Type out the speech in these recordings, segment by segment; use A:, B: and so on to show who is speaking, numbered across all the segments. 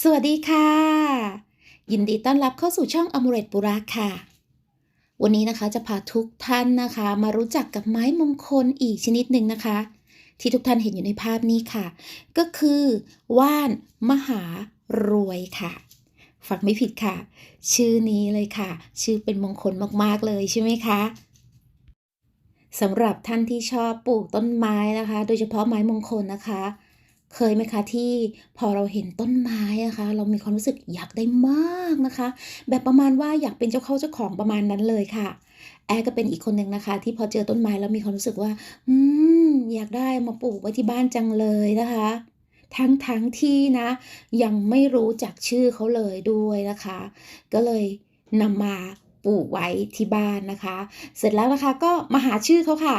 A: สวัสดีค่ะ ยินดีต้อนรับเข้าสู่ช่องอมเรตปุระค่ะ วันนี้นะคะจะพาทุกท่านนะคะ มารู้จักกับไม้มงคลอีกชนิดหนึ่งนะคะ ที่ทุกท่านเห็นอยู่ในภาพนี้ค่ะ ก็คือว่านมหารวยค่ะฟังไม่ผิดค่ะ ชื่อนี้เลยค่ะ ชื่อเป็นมงคลมากๆเลยใช่ไหมคะสำหรับท่านที่ชอบปลูกต้นไม้นะคะ โดยเฉพาะไม้มงคลนะคะ เคยไหมคะที่พอเราเห็นต้นไม้อะคะเรามีความรู้สึกอยากได้มากนะคะ แบบประมาณว่าอยากเป็นเจ้าเข้าเจ้าของประมาณนั้นเลยค่ะ แอร์ก็เป็นอีกคนหนึ่งนะคะ ที่พอเจอต้นไม้แล้วมีความรู้สึกว่า อืมอยากได้มาปลูกไว้ที่บ้านจังเลยนะคะ ทั้งทั้งที่นะ ยังไม่รู้จักชื่อเขาเลยด้วยนะคะ ก็เลยนำมาปลูกไว้ที่บ้านนะคะ เสร็จแล้วนะคะก็มาหาชื่อเขาค่ะ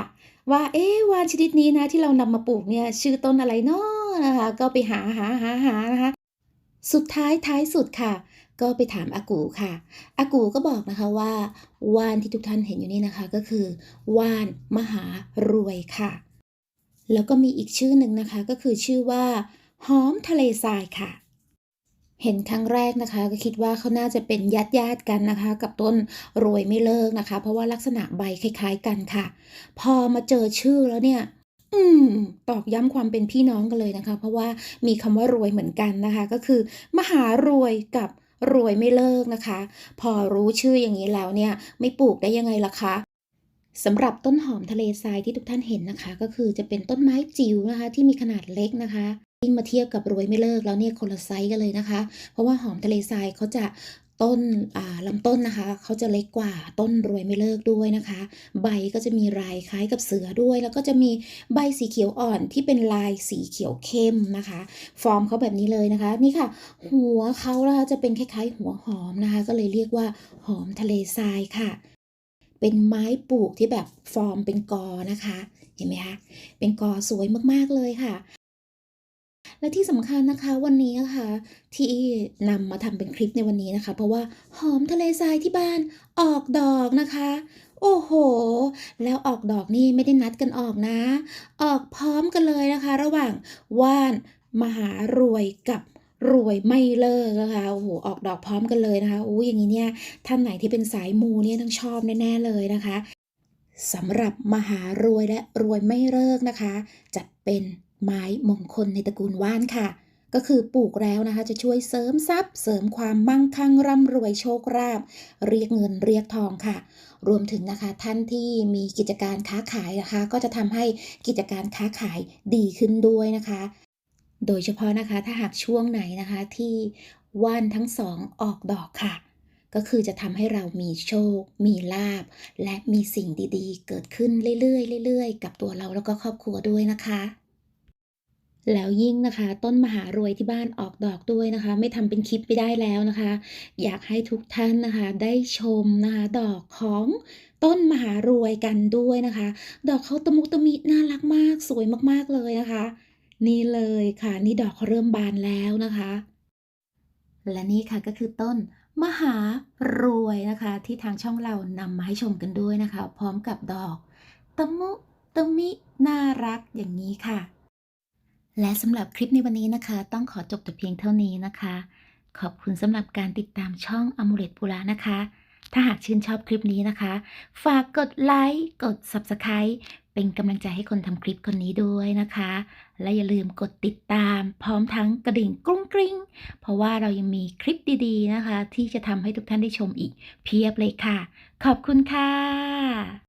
A: ว่าเอ๊ะวานชนิดนี้นะที่เรานำมาปลูกเนี่ยชื่อต้นอะไรเนาะ นะคะ ก็ไปหาหาหาหานะคะ สุดท้ายท้ายสุดค่ะ ก็ไปถามอากูค่ะอากูก็บอกนะคะว่าว่านที่ทุกท่านเห็นอยู่นี่นะคะ ก็คือว่านมหารวยค่ะ แล้วก็มีอีกชื่อหนึ่งนะคะ ก็คือชื่อว่าหอมทะเลทรายค่ะเห็นครั้งแรกนะคะ ก็คิดว่าเขาน่าจะเป็นญาติญาติกันนะคะ กับต้นรวยไม่เลิกนะคะ เพราะว่าลักษณะใบคล้าย ๆ กันค่ะ พอมาเจอชื่อแล้วเนี่ย อืม ตอกย้ำความเป็นพี่น้องกันเลยนะคะ เพราะว่ามีคำว่ารวยเหมือนกันนะคะ ก็คือ มหารวยกับรวยไม่เลิกนะคะ พอรู้ชื่ออย่างนี้แล้วเนี่ย ไม่ปลูกได้ยังไงล่ะคะสำหรับต้นหอมทะเลทรายที่ทุกท่านเห็นนะคะ ก็คือจะเป็นต้นไม้จิ๋วนะคะ ที่มีขนาดเล็กนะคะยิ่งมาเทียบกับรวยไม่เลิกแล้วเนี่ยคนละไซส์กันเลยนะคะ เพราะว่าหอมทะเลทรายเขาจะ ต้นลำต้นนะคะเขาจะเล็กกว่าต้นรวยไม่เลิกด้วยนะคะ ใบก็จะมีลายคล้ายกับเสือด้วย แล้วก็จะมีใบสีเขียวอ่อนที่เป็นลายสีเขียวเข้มนะคะ ฟอร์มเขาแบบนี้เลยนะคะ นี่ค่ะ หัวเขานะคะจะเป็นคล้ายๆ หัวหอมนะคะ ก็เลยเรียกว่าหอมทะเลทรายค่ะ เป็นไม้ปลูกที่แบบฟอร์มเป็นกอนะคะเห็นไหมคะเป็นกอสวยมากๆเลยค่ะ และที่สำคัญนะคะวันนี้นะคะที่นำมาทำเป็นคลิปในวันนี้นะคะ เพราะว่าหอมทะเลทรายที่บ้านออกดอกนะคะ โอ้โห แล้วออกดอกนี่ไม่ได้นัดกันออกนะ ออกพร้อมกันเลยนะคะ ระหว่างว่านมหารวยกับรวยไม่เลิกนะคะโอ้โหออกดอกพร้อมกันเลยนะคะอู้อย่างนี้เนี่ยท่านไหนที่เป็นสายมูเนี่ยต้องชอบแน่ ๆ เลยนะคะสำหรับมหารวยและรวยไม่เลิกนะคะ จัดเป็น ไม้มงคลในตระกูลว่านค่ะ ก็คือปลูกแล้วนะคะ จะช่วยเสริมทรัพย์ เสริมความมั่งคั่งร่ำรวยโชคลาภเรียกเงินเรียกทองค่ะ รวมถึงนะคะท่านที่มีกิจการค้าขายนะคะ ก็จะทำให้กิจการค้าขายดีขึ้นด้วยนะคะ โดยเฉพาะนะคะถ้าหากช่วงไหนนะคะที่ว่านทั้งสองออกดอกค่ะก็คือจะทำให้เรามีโชค มีลาบ และมีสิ่งดีๆ เกิดขึ้นเรื่อยๆเรื่อยๆ กับตัวเราแล้วก็ครอบครัวด้วยนะคะ แล้วยิ่งนะคะ ต้นมหารวยที่บ้านออกดอกด้วยนะคะ ไม่ทำเป็นคลิปไม่ได้แล้วนะคะ อยากให้ทุกท่านนะคะ ได้ชมนะคะ ดอกของต้นมหารวยกันด้วยนะคะ ดอกเขาตะมุตะมิน่ารักมากสวยมากๆเลยนะคะ นี่เลยค่ะ นี่ดอกเขาเริ่มบานแล้วนะคะ และนี่ค่ะก็คือต้นมหารวยนะคะ ที่ทางช่องเรานำมาให้ชมกันด้วยนะคะ พร้อมกับดอกตะมุตะมิน่ารักอย่างนี้ค่ะ และสำหรับคลิปในวันนี้นะคะ ต้องขอจบแต่เพียงเท่านี้นะคะ ขอบคุณสำหรับการติดตามช่องอมูเลตปุระนะคะ ถ้าหากชื่นชอบคลิปนี้นะคะ ฝากกดไลค์กด Subscribe เป็นกำลังใจให้คนทำคลิปคนนี้ด้วยนะคะ และอย่าลืมกดติดตาม พร้อมทั้งกระดิ่งกรุ้งกริ้ง เพราะว่าเรายังมีคลิปดีๆนะคะ ที่จะทำให้ทุกท่านได้ชมอีกเพียบเลยค่ะ ขอบคุณค่ะ